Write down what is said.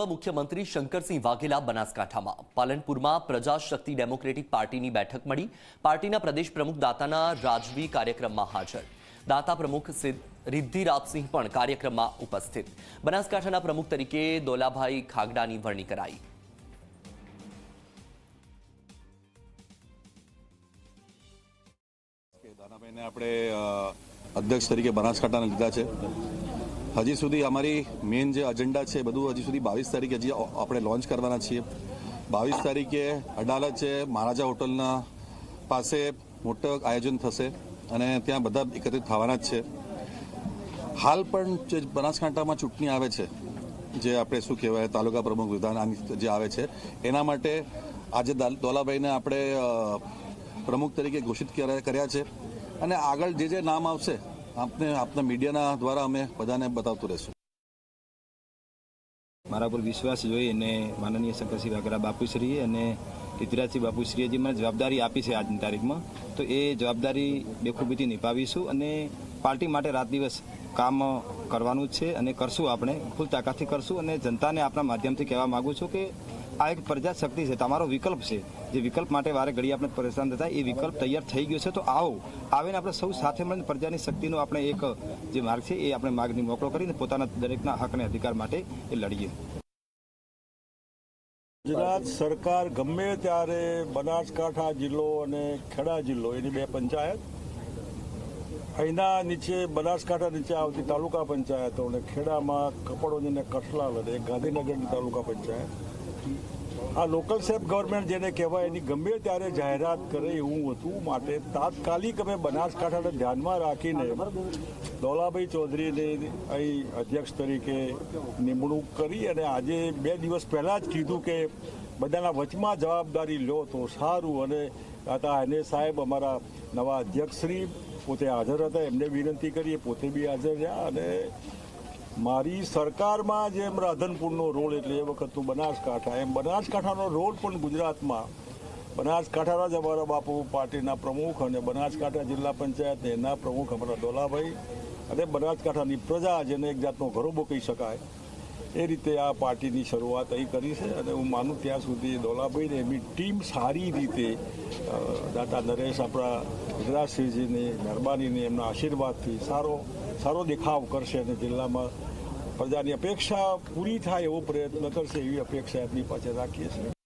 મુખ્યમંત્રી શંકરસિંહ વાઘેલા બનાસકાંઠામાં. પાલનપુરમાં પ્રજાશક્તિ ડેમોક્રેટિક પાર્ટીની બેઠક મળી. પાર્ટીના પ્રદેશ પ્રમુખ દાતાના રાજવી કાર્યક્રમમાં હાજર. દાતા પ્રમુખ રિદ્ધિરાજસિંહ પણ કાર્યક્રમમાં ઉપસ્થિત. બનાસકાંઠાના પ્રમુખ તરીકે દોલાભાઈ ખાગડાની વરણી કરાઈ. દાનાભાઈને આપણે અધ્યક્ષ તરીકે બનાસકાંઠાના લીધા છે. હજી સુધી અમારી મેઇન જે અજન્ડા છે બધું હજી સુધી બાવીસ તારીખે હજી આપણે લોન્ચ કરવાના છીએ. બાવીસ તારીખે અડાલત છે, મહારાજા હોટલના પાસે મોટું આયોજન થશે અને ત્યાં બધા એકત્રિત થવાના જ છે. હાલ પણ જે બનાસકાંઠામાં ચૂંટણી આવે છે, જે આપણે શું કહેવાય, તાલુકા પ્રમુખ વિધાન જે આવે છે, એના માટે આજે દાલ- દોલાભાઈને આપણે પ્રમુખ તરીકે ઘોષિત કર્યા છે. અને આગળ જે જે નામ આવશે આપને, આપના મીડિયાના દ્વારા અમે બધાને બતાવતું રહેશું. મારા પર વિશ્વાસ જોઈ અને માનનીય શંકરસિંહ વાઘરા બાપુશ્રીએ અને પિતરાજસિંહ બાપુશ્રીએ જે મને જવાબદારી આપી છે આજની તારીખમાં, તો એ જવાબદારી બેખૂબીથી નિભાવીશું અને પાર્ટી માટે રાત દિવસ કામ કરવાનું છે અને કરશું આપણે, ફૂલ તાકાતથી કરશું અને જનતાને આપણા માધ્યમથી કહેવા માગું છું કે આ એક પ્રજાશક્તિ છે, તમારો વિકલ્પ છે. જે વિકલ્પ માટે વારે ઘડી આપણે પરેશાન થતા, એ વિકલ્પ તૈયાર થઈ ગયો છે, તો આવો. આવીને આપણે સૌ સાથે મળીને પ્રજાની શક્તિનો આપણે એક, જે માર્ગ છે, એ આપણે માર્ગની મોકળો કરીને પોતાના દરેકના હક અને અધિકાર માટે એ લડીએ. ગુજરાત સરકાર ગમે ત્યારે બનાસકાંઠા જિલ્લો અને ખેડા જિલ્લો, એની બે પંચાયત, અહીંના નીચે, બનાસકાંઠા નીચે આવતી તાલુકા પંચાયતો અને ખેડામાં કપડોની ને કઠલા લડે ગાંધીનગરની તાલુકા પંચાયત આ લોકલ સેલ્ફ ગવર્મેન્ટ જેને કહેવાય, એની ગમે ત્યારે જાહેરાત કરે એવું હતું, માટે તાત્કાલિક અમે બનાસકાંઠાને ધ્યાનમાં રાખીને દોલાભાઈ ચૌધરીને અહીં અધ્યક્ષ તરીકે નિમણૂક કરી અને આજે બે દિવસ પહેલાં જ કીધું કે બધાના વચમાં જવાબદારી લો તો સારું અને હતા એને સાહેબ અમારા નવા અધ્યક્ષશ્રી પોતે હાજર હતા, એમને વિનંતી કરીએ, પોતે બી હાજર રહ્યા અને મારી સરકારમાં જેમ રાધનપુરનો રોલ એટલે એ વખતનું બનાસકાંઠા, એમ બનાસકાંઠાનો રોલ પણ ગુજરાતમાં. બનાસકાંઠાના જ અમારા બાપુ પાર્ટીના પ્રમુખ અને બનાસકાંઠા જિલ્લા પંચાયત એના પ્રમુખ અમારા દોલાભાઈ. અને બનાસકાંઠાની પ્રજા જેને એક જાતનો ગરોબો કહી શકાય. એ રીતે આ પાર્ટીની શરૂઆત અહીં કરી છે અને હું માનું ત્યાં સુધી દોલાભાઈને એમની ટીમ સારી રીતે દાતા નરેશ આપણા ગુજરાતસિંહજીની, મહેરબાનીની એમના આશીર્વાદથી સારો સારો દેખાવ કરશે અને જિલ્લામાં પ્રજાની અપેક્ષા પૂરી થાય એવો પ્રયત્ન કરશે એવી અપેક્ષા એમની પાસે રાખીએ છીએ.